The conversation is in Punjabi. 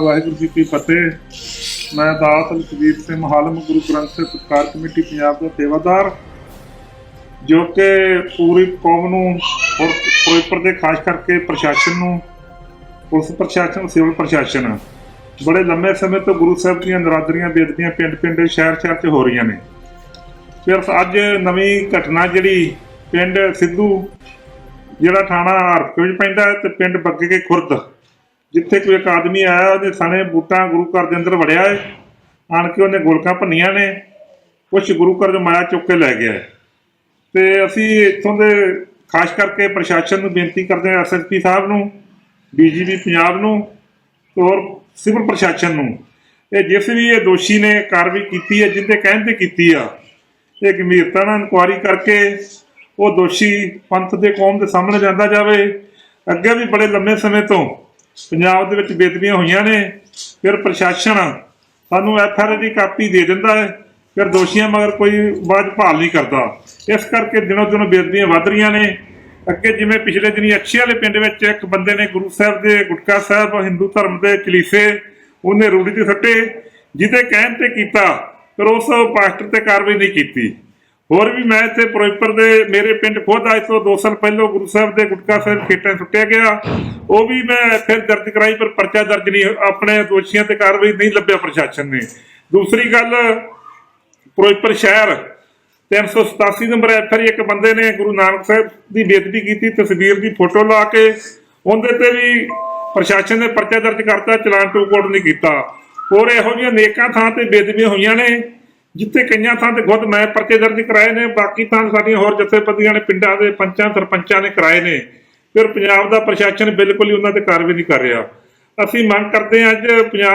ਵਾਹਿਗੁਰੂ ਜੀ ਕੀ ਫਤਿਹ। ਮੈਂ ਦਾਤ ਲਖਵੀਰ ਸਿੰਘ ਹਾਲਮ ਗੁਰੂ ਗ੍ਰੰਥ ਸਾਹਿਬ ਸਤਿਕਾਰ ਕਮੇਟੀ ਪੰਜਾਬ ਦਾ ਸੇਵਾਦਾਰ, ਜੋ ਕਿ ਪੂਰੀ ਕੌਮ ਨੂੰ ਔਰ ਫਿਰੋਜ਼ਪੁਰ ਦੇ ਖਾਸ ਕਰਕੇ ਪ੍ਰਸ਼ਾਸਨ ਨੂੰ, ਪੁਲਿਸ ਪ੍ਰਸ਼ਾਸਨ ਸਿਵਲ ਪ੍ਰਸ਼ਾਸਨ, ਬੜੇ ਲੰਮੇ ਸਮੇਂ ਤੋਂ ਗੁਰੂ ਸਾਹਿਬ ਦੀਆਂ ਨਰਾਦਰੀਆਂ ਬੇਦਬੀਆਂ ਪਿੰਡ ਪਿੰਡ ਸ਼ਹਿਰ ਸ਼ਹਿਰ 'ਚ ਹੋ ਰਹੀਆਂ ਨੇ। ਫਿਰ ਅੱਜ ਨਵੀਂ ਘਟਨਾ ਜਿਹੜੀ ਪਿੰਡ ਸਿੱਧੂ, ਜਿਹੜਾ ਥਾਣਾ ਹਰਪੇ ਵਿੱਚ ਪੈਂਦਾ ਹੈ ਤੇ ਪਿੰਡ ਬੱਗੇ ਕੇ ਖੁਰਦ ਜਿੱਥੇ ਕੋਈ ਇੱਕ ਆਦਮੀ ਆਇਆ, ਉਹਦੇ ਸਣੇ ਬੂਟਾਂ ਗੁਰੂ ਘਰ ਦੇ ਅੰਦਰ ਵੜਿਆ ਹੈ ਆਣ ਕੇ ਉਹਨੇ ਗੋਲਕਾਂ ਭੰਨੀਆਂ ਨੇ, ਕੁਛ ਗੁਰੂ ਘਰ ਦੇ ਮਾਇਆ ਚੁੱਕ ਕੇ ਲੈ ਗਿਆ ਹੈ। ਤੇ ਅਸੀਂ ਇੱਥੋਂ ਦੇ, ਖਾਸ ਕਰਕੇ ਪ੍ਰਸ਼ਾਸਨ ਨੂੰ ਬੇਨਤੀ ਕਰਦੇ ਹਾਂ ਐਸਐਸਪੀ ਸਾਹਿਬ ਨੂੰ, ਡੀਜੀਪੀ ਪੰਜਾਬ ਨੂੰ ਔਰ ਸਿਵਲ ਪ੍ਰਸ਼ਾਸਨ ਨੂੰ। ਇਹ ਜਿਸ ਵੀ ਇਹ ਦੋਸ਼ੀ ਨੇ ਕਾਰਵਾਈ ਕੀਤੀ ਹੈ, ਜਿੰਦੇ ਕਹਿਣ ਤੇ ਕੀਤੀ ਆ, ਇਹ ਗੰਭੀਰਤਾ ਨਾਲ ਇਨਕੁਆਰੀ ਕਰਕੇ ਉਹ ਦੋਸ਼ੀ ਪੰਥ ਦੇ ਕੌਮ ਦੇ ਸਾਹਮਣੇ ਜਾਂਦਾ ਜਾਵੇ। ਅੱਗੇ ਵੀ ਬੜੇ ਲੰਮੇ ਸਮੇਂ ਤੋਂ ਪੰਜਾਬ ਦੇ ਵਿੱਚ ਬੇਦਬੀਆਂ ਹੋਈਆਂ ਨੇ, ਫਿਰ ਪ੍ਰਸ਼ਾਸਨ ਸਾਨੂੰ ਐਫਆਰਆਈ ਦੀ ਕਾਪੀ ਦੇ ਦਿੰਦਾ ਹੈ, ਫਿਰ ਦੋਸ਼ੀਆਂ ਮਗਰ ਕੋਈ ਬਾਅਦ ਭਾਲ ਨਹੀਂ ਕਰਦਾ। ਇਸ ਕਰਕੇ ਦਿਨੋ ਦਿਨ ਬੇਦਬੀਆਂ ਵੱਧ ਰਹੀਆਂ ਨੇ। ਅੱਗੇ ਜਿਵੇਂ ਪਿਛਲੇ ਦਿਨੀ ਅੱਛੀ ਵਾਲੇ ਪਿੰਡ ਵਿੱਚ ਇੱਕ ਬੰਦੇ ਨੇ ਗੁਰੂ ਸਾਹਿਬ ਦੇ ਗੁਟਕਾ ਸਾਹਿਬ, ਹਿੰਦੂ ਧਰਮ ਦੇ ਚਲੀਸੇ ਉਹਨੇ ਰੂੜੀ ਤੇ ਸੱਟੇ, ਜਿਹਦੇ ਕਹਿਣ ਤੇ ਕੀਤਾ, ਪਰ ਉਸ ਪਾਸਟਰ ਤੇ ਕਾਰਵਾਈ ਨਹੀਂ ਕੀਤੀ। ਹੋਰ ਵੀ ਮੈਂ ਇੱਥੇ ਫਿਰੋਜ਼ਪੁਰ ਦੇ ਮੇਰੇ ਪਿੰਡ ਖੁਦ ਅੱਜ ਤੋਂ 2 ਸਾਲ ਪਹਿਲਾਂ ਗੁਰੂ ਸਾਹਿਬ ਦੇ ਗੁਟਕਾ ਸਾਹਿਬ ਖੇਤਾਂ ਸੁੱਟਿਆ ਗਿਆ। ਉਹ ਵੀ ਮੈਂ ਫਿਰ ਦਰਜ ਕਰਾਈ, ਪਰ ਪਰਚਾ ਦਰਜ ਨਹੀਂ, ਆਪਣੇ ਦੋਸ਼ੀਆਂ ਤੇ ਕਾਰਵਾਈ ਨਹੀਂ ਲੱਭਿਆ ਪ੍ਰਸ਼ਾਸਨ ਨੇ। ਦੂਸਰੀ ਗੱਲ, ਫਿਰੋਜ਼ਪੁਰ ਸ਼ਹਿਰ 387 ਨੰਬਰ ਐਫਆਈ ਇੱਕ ਬੰਦੇ ਨੇ ਗੁਰੂ ਨਾਨਕ ਸਾਹਿਬ ਦੀ ਬੇਇੱਜ਼ਤੀ ਕੀਤੀ, ਤਸਵੀਰ ਦੀ ਫੋਟੋ ਲਾ ਕੇ, ਉਹਦੇ ਤੇ ਵੀ ਪ੍ਰਸ਼ਾਸਨ ਨੇ ਪਰਚਾ ਦਰਜ ਕਰਤਾ, ਚਲਾਨ ਟੂ ਕੋਡ ਨਹੀਂ ਕੀਤਾ। ਹੋਰ ਇਹੋ ਜਿਹੀਆਂ ਨੇਕਾਂ ਥਾਂ ਤੇ ਬੇਦਬੀਆਂ ਹੋਈਆਂ ਨੇ, ਜਿੱਥੇ ਕਈਆਂ ਥਾਂ ਤੇ ਖੁਦ ਮੈਂ ਪਰਚੇ ਦਰਜ ਕਰਾਏ ਨੇ, ਬਾਕੀ ਥਾਂ ਸਾਡੀਆਂ ਹੋਰ ਜਥੇਬੰਦੀਆਂ ਨੇ, ਪਿੰਡਾਂ ਦੇ ਪੰਚਾਂ, ਸਰਪੰਚਾਂ ਨੇ ਕਰਾਏ ਨੇ। ਫਿਰ ਪੰਜਾਬ ਦਾ ਪ੍ਰਸ਼ਾਸਨ ਬਿਲਕੁਲ ਹੀ ਉਹਨਾਂ ਤੇ ਕਾਰਵਾਈ ਨਹੀਂ ਕਰ ਰਿਹਾ। ਅਸੀਂ ਮੰਗ ਕਰਦੇ ਹਾਂ ਅੱਜ ਪੰਜਾਬ